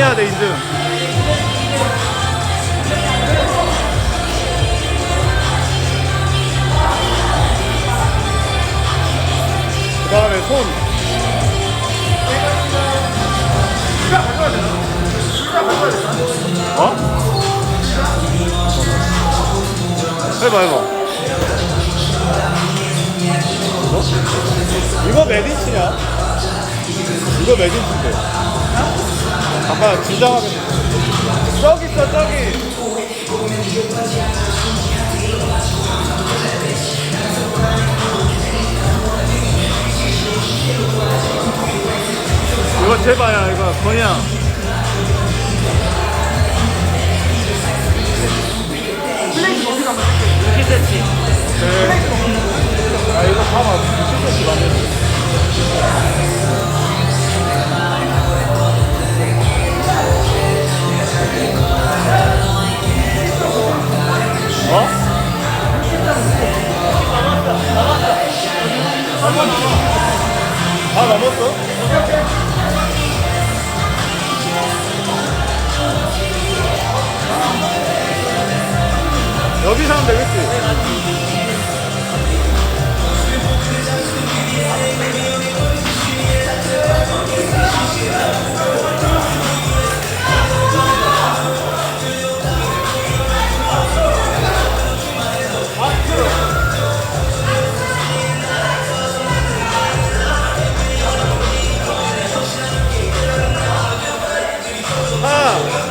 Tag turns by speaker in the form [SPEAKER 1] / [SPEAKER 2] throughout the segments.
[SPEAKER 1] 인증해야 돼 인증 그 다음에 손 어? 해봐 해봐 어? 이거 메디치냐? 이거 메디치인데 아까 긴장하게 저기 있어 저기. 이거 제발야 이거 건이야 사,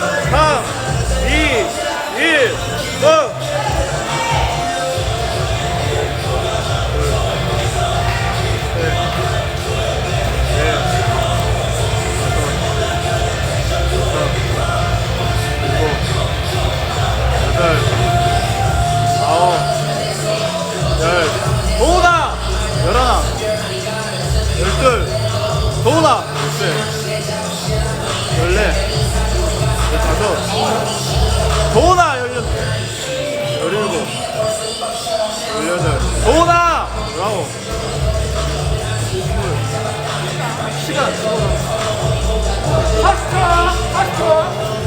[SPEAKER 1] 다섯, 도훈아! 열여섯, 열일곱, 열여덟, 도훈아! 열아홉, 스물, 시간,
[SPEAKER 2] 파스타 오십초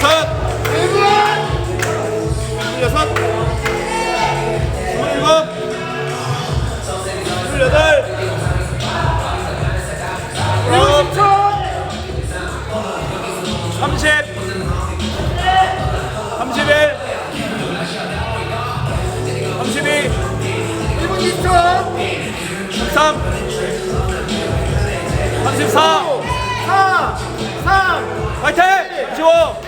[SPEAKER 1] 다섯, 스물여섯, 스물일곱, 스물여덟, 삼십, 삼십일, 삼십이, 삼삼, 삼십사, 화이팅! 25,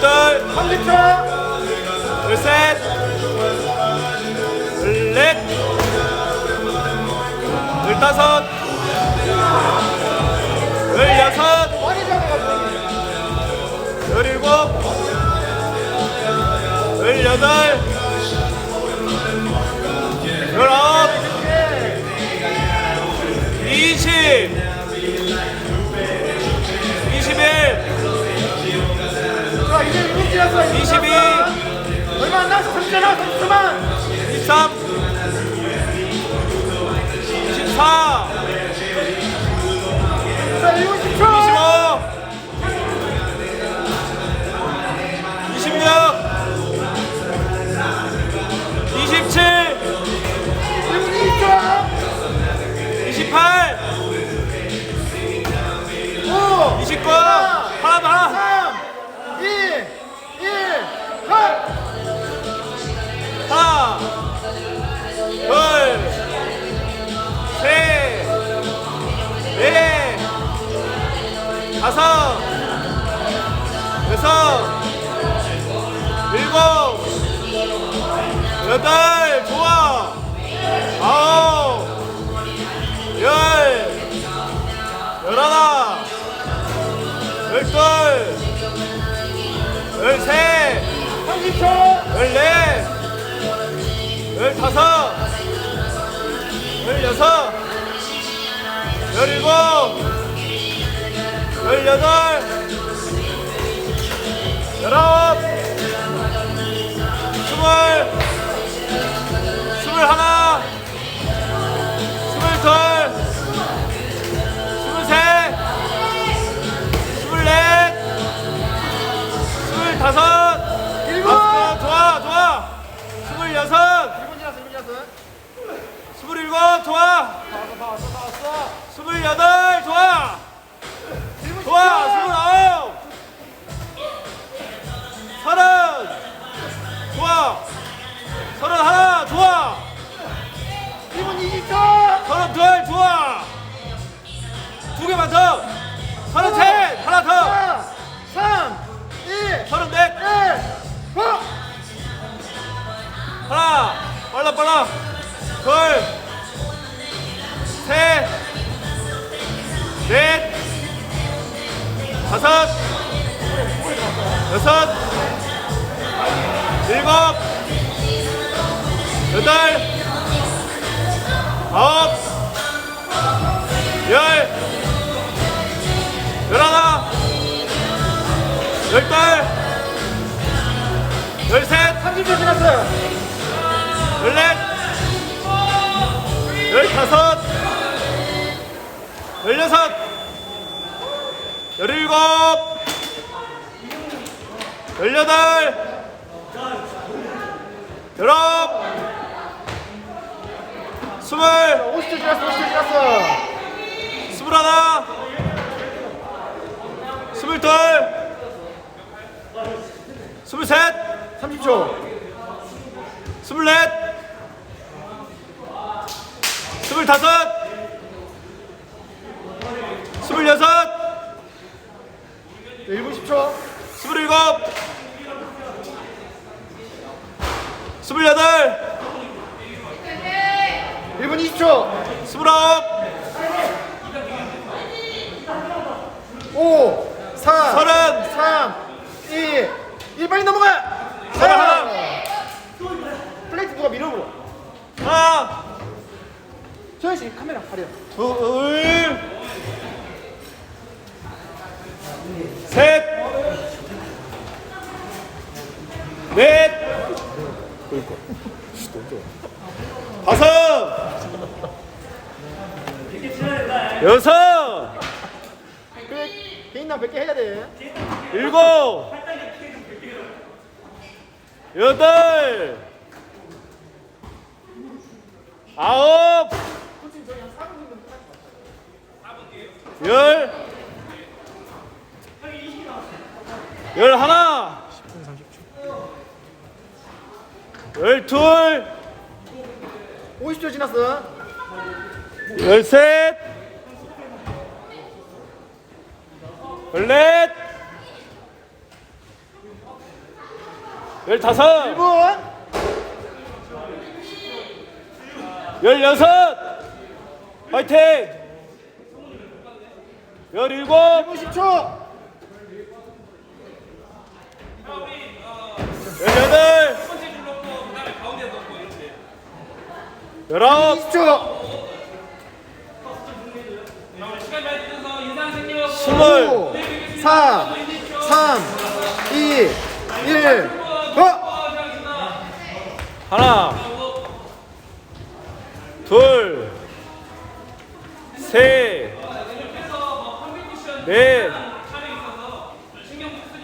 [SPEAKER 1] 열둘, 열셋, 열넷, 열다섯, 열여섯, 열일곱, 열여덟, 열아홉, 이십, 22
[SPEAKER 2] 얼마 안 남았어. 30초
[SPEAKER 1] 23 24 여덟, 좋아, 아홉, 열, 열하나, 열둘, 열셋,
[SPEAKER 2] 30초
[SPEAKER 1] 열넷, 열다섯, 열여섯, 열일곱, 열여덟, 열아홉, 스물, 스물 하나, 스물 둘, 스물 셋, 스물 넷, 스물 다섯, 아, 좋아, 좋아. 스물 여섯,
[SPEAKER 2] 1분 지났어 1분 지났어
[SPEAKER 1] 스물 일곱, 좋아.
[SPEAKER 2] 다 왔어 다 왔어 다 왔어.
[SPEAKER 1] 스물 여덟, 좋아. 열셋,
[SPEAKER 2] 30초 지났어요.
[SPEAKER 1] 열넷, 열다섯, 열여섯, 열일곱. 열여덟. 열아홉. 스물.
[SPEAKER 2] 50초 지났어 50초 지났어.
[SPEAKER 1] 스물하나. 스물둘. 스물셋
[SPEAKER 2] 30초.
[SPEAKER 1] 스물넷. 스물다섯. 스물여섯.
[SPEAKER 2] 1분 10초.
[SPEAKER 1] 스물일곱. 스물여덟.
[SPEAKER 2] 1분 20초.
[SPEAKER 1] 스물아홉.
[SPEAKER 2] 5 4
[SPEAKER 1] 서른.
[SPEAKER 2] 3 2 1 빨리 넘어가!
[SPEAKER 1] 서른 하나
[SPEAKER 2] 플레이트 누가 밀어버려
[SPEAKER 1] 하나
[SPEAKER 2] 소연 씨 카메라 가려.
[SPEAKER 1] 둘, 셋, 넷, 다섯, 여섯,
[SPEAKER 2] 그래 개인당 100개 해야 돼.
[SPEAKER 1] 일곱, 여덟, 아홉, 열, 열 하나, 열둘,
[SPEAKER 2] 50초 지났어.
[SPEAKER 1] 열셋, 열넷, 열다섯,
[SPEAKER 2] 1분
[SPEAKER 1] 열여섯, 화이팅! 열일곱,
[SPEAKER 2] 1분 10초
[SPEAKER 1] 열여덟, 열아홉,
[SPEAKER 2] 20초
[SPEAKER 1] 스물,
[SPEAKER 2] 5 4 3 2 1 어!
[SPEAKER 1] 하나, 둘, 셋, 넷,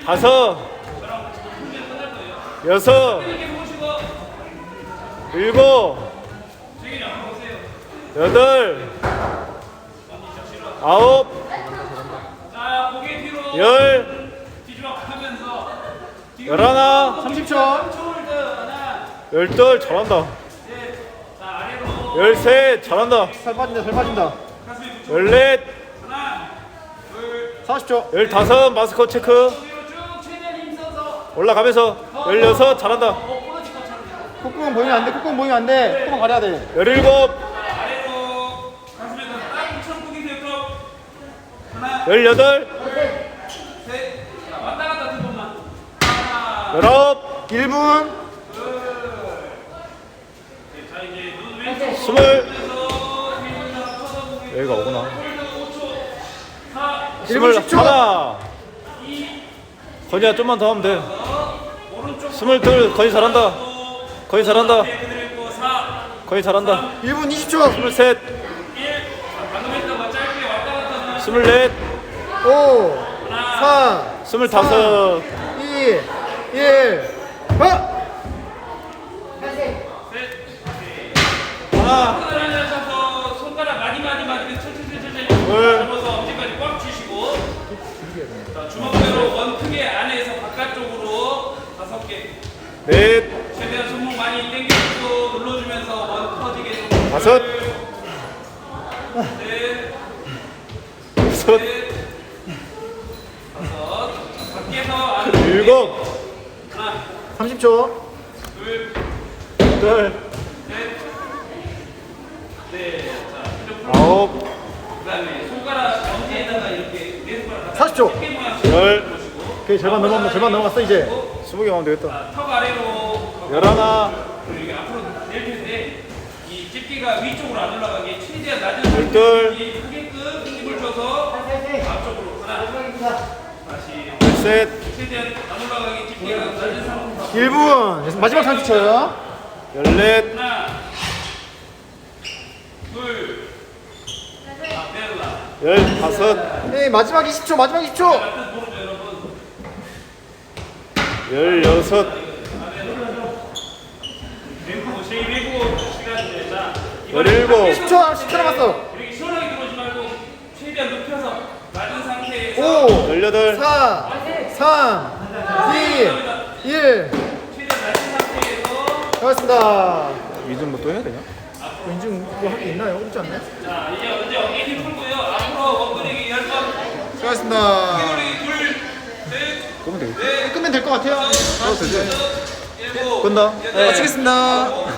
[SPEAKER 1] 다섯, 여섯, 일곱, 여덟, 아홉, 열, 열하나,
[SPEAKER 2] 30초
[SPEAKER 1] 열둘 잘한다. 열셋 잘한다.
[SPEAKER 2] 살 빠진다 살 빠진다.
[SPEAKER 1] 열넷.
[SPEAKER 2] 40초.
[SPEAKER 1] 열다섯 마스커 체크. 올라가면서 열여섯 잘한다.
[SPEAKER 2] 콧구멍 보이면 안돼 콧구멍 보이면 안돼. 콧구멍 가려야 돼.
[SPEAKER 1] 열일곱. 열여덟. 열아홉.
[SPEAKER 2] 1분
[SPEAKER 1] 스물. 여기가 오구나.
[SPEAKER 2] 1분
[SPEAKER 1] 스물
[SPEAKER 2] 10초.
[SPEAKER 1] 하나. 건이야 좀만 더 하면 돼. 스물둘 건이 잘한다. 건이 잘한다. 건이 잘한다.
[SPEAKER 2] 1분 20초.
[SPEAKER 1] 스물 셋. 스물 넷.
[SPEAKER 2] 5 4
[SPEAKER 1] 스물 다섯.
[SPEAKER 2] 2 1 어!
[SPEAKER 1] 하나
[SPEAKER 3] 하셔서 손가락 많이 많이 많이 천천히 천천히
[SPEAKER 1] 둘
[SPEAKER 3] 잡아서 엄지까지 꽉 쥐시고. 자, 주먹으로 원 크게 안에서 바깥쪽으로 다섯 개.
[SPEAKER 1] 넷,
[SPEAKER 3] 최대한 손목 많이 당겨주고 눌러주면서 원 터지게 좀
[SPEAKER 1] 다섯,
[SPEAKER 3] 넷,
[SPEAKER 1] 여섯,
[SPEAKER 3] 넷, 다섯. 밖에서 안으로
[SPEAKER 1] 일곱,
[SPEAKER 3] 하나
[SPEAKER 2] 30초.
[SPEAKER 1] 둘여 아홉,
[SPEAKER 3] 그다음에 손가락 엄지에다가 이렇게 네 손가락
[SPEAKER 2] 40초.
[SPEAKER 3] 개 모양
[SPEAKER 1] 열,
[SPEAKER 2] 오케이 절반 넘었네 절반 넘었어 이제.
[SPEAKER 1] 스무 개 하면 되겠다.
[SPEAKER 3] 자, 턱 아래로
[SPEAKER 1] 열하나,
[SPEAKER 3] 그리고 이게 앞으로 낼 텐데 이 집게가 위쪽으로 안 올라가게 최대한 낮은
[SPEAKER 1] 열둘.
[SPEAKER 3] 크게끔 힘을 줘서 앞쪽으로 하나. 다시
[SPEAKER 1] 열셋,
[SPEAKER 3] 최대한 안 올라가게 집게가 낮은 상태로
[SPEAKER 2] 1분. 마지막 30초요.
[SPEAKER 1] 열넷,
[SPEAKER 3] 하나 둘 아, 내려놔
[SPEAKER 1] 열다섯,
[SPEAKER 2] 네 마지막 20초 마지막 20초.
[SPEAKER 1] 열여섯, 열일곱,
[SPEAKER 2] 10초 10초 남았어
[SPEAKER 3] 이렇게 시원하게 들어오지 말고 최대한 높여서 낮은 상태에서
[SPEAKER 2] 5
[SPEAKER 1] 열여덟,
[SPEAKER 2] 4 3 2 1
[SPEAKER 3] 최대한 낮은 상태에서
[SPEAKER 2] 고맙습니다.
[SPEAKER 1] 이준 뭐또 해야 되냐?
[SPEAKER 2] 인증 그거 할게 있나요? 없지 않나요?
[SPEAKER 3] 자 이제 이제 어깨 힘 풀고요 앞으로 원근육이 10번
[SPEAKER 2] 수고
[SPEAKER 3] 둘셋
[SPEAKER 1] 그러면 되겠다.
[SPEAKER 2] 끝면 될 것 같아요
[SPEAKER 1] 해도 되지?
[SPEAKER 3] 일곱
[SPEAKER 1] 끝나?
[SPEAKER 2] 마치겠습니다